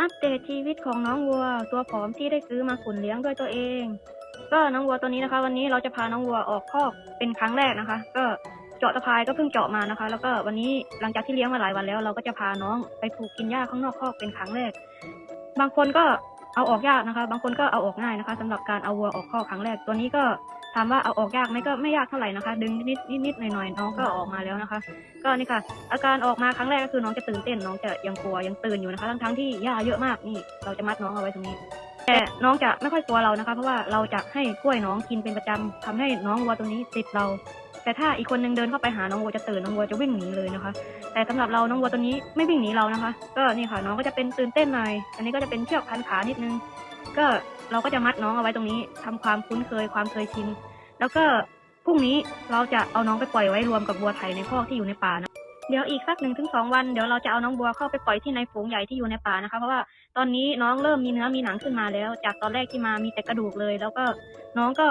อัปเดตชีวิตของน้องวัว ตัวผอมที่ได้ซื้อมาขุนเลี้ยงด้วยตัวเอง ก็น้องวัวตัวนี้นะคะ วันนี้เราจะพาน้องวัวออกคอกเป็นครั้งแรกนะคะ ก็เจาะตะพายก็เพิ่งเจาะมานะคะ แล้วก็วันนี้หลังจากที่เลี้ยงมาหลายวันแล้ว เราก็จะพาน้องไปผูกกินหญ้าข้างนอกคอกเป็นครั้งแรก บางคนก็ เอาออกยากนะคะ บางคนก็เอาออกง่ายนะคะสำหรับการเอาวัวออกคอครั้งแรกตัวนี้ก็ถามว่าเอาออกยากไหมก็ไม่ยากเท่าไหร่นะคะ ดึงนิดนิดนิดหน่อยหน่อยๆน้องก็ออกมาแล้วนะคะ ก็นี่ค่ะ อาการออกมาครั้งแรกก็คือน้องจะตื่นเต้นน้องจะยังกลัวยังตื่นอยู่นะคะทั้งทั้งที่หญ้าเยอะมากนี่ เราจะมัดน้องเอาไว้ตรงนี้ แต่น้องจะไม่ค่อยกลัวเรานะคะ เพราะว่าเราจะให้กล้วยน้องกินเป็นประจำทำให้น้องวัวตัวนี้ติดเรา แต่ถ้าอีกคนนึงเดินเข้าไปหาน้องวัวจะตื่นน้องวัวจะวิ่งหนีเลยนะคะ แต่สำหรับเราน้องวัวตัวนี้ไม่วิ่งหนีเรานะคะ ก็นี่ค่ะน้องก็จะเป็นตื่นเต้นหน่อยอันนี้ก็จะเป็นเชือกพันขานิดนึง ก็เราก็จะมัดน้องเอาไว้ตรงนี้ทำความคุ้นเคยความเคยชินแล้วก็พรุ่งนี้เราจะเอาน้องไปปล่อยไว้รวมกับวัวไทยในคอกที่อยู่ในป่านะเดี๋ยวอีกสักหนึ่งถึงสองวันเดี๋ยวเราจะเอาน้องบัวเข้าไปปล่อยที่ในฝูงใหญ่ที่อยู่ในป่านะคะเพราะว่าตอนนี้น้องเริ่มมีเนื้อมีหนังขึ้นมาแล้ว จากตอนแรกที่มามีแต่กระดูกเลย แล้วก็น้องก็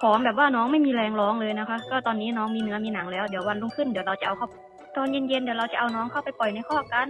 ผอมแบบว่าน้องไม่มีแรงร้องเลยนะคะ ก็ตอนนี้น้องมีเนื้อมีหนังแล้ว เดี๋ยววันรุ่งขึ้นเดี๋ยวเราจะเอาเข้าตอนเย็นๆเดี๋ยวเราจะเอาน้องเข้าไปปล่อยในข้อกัน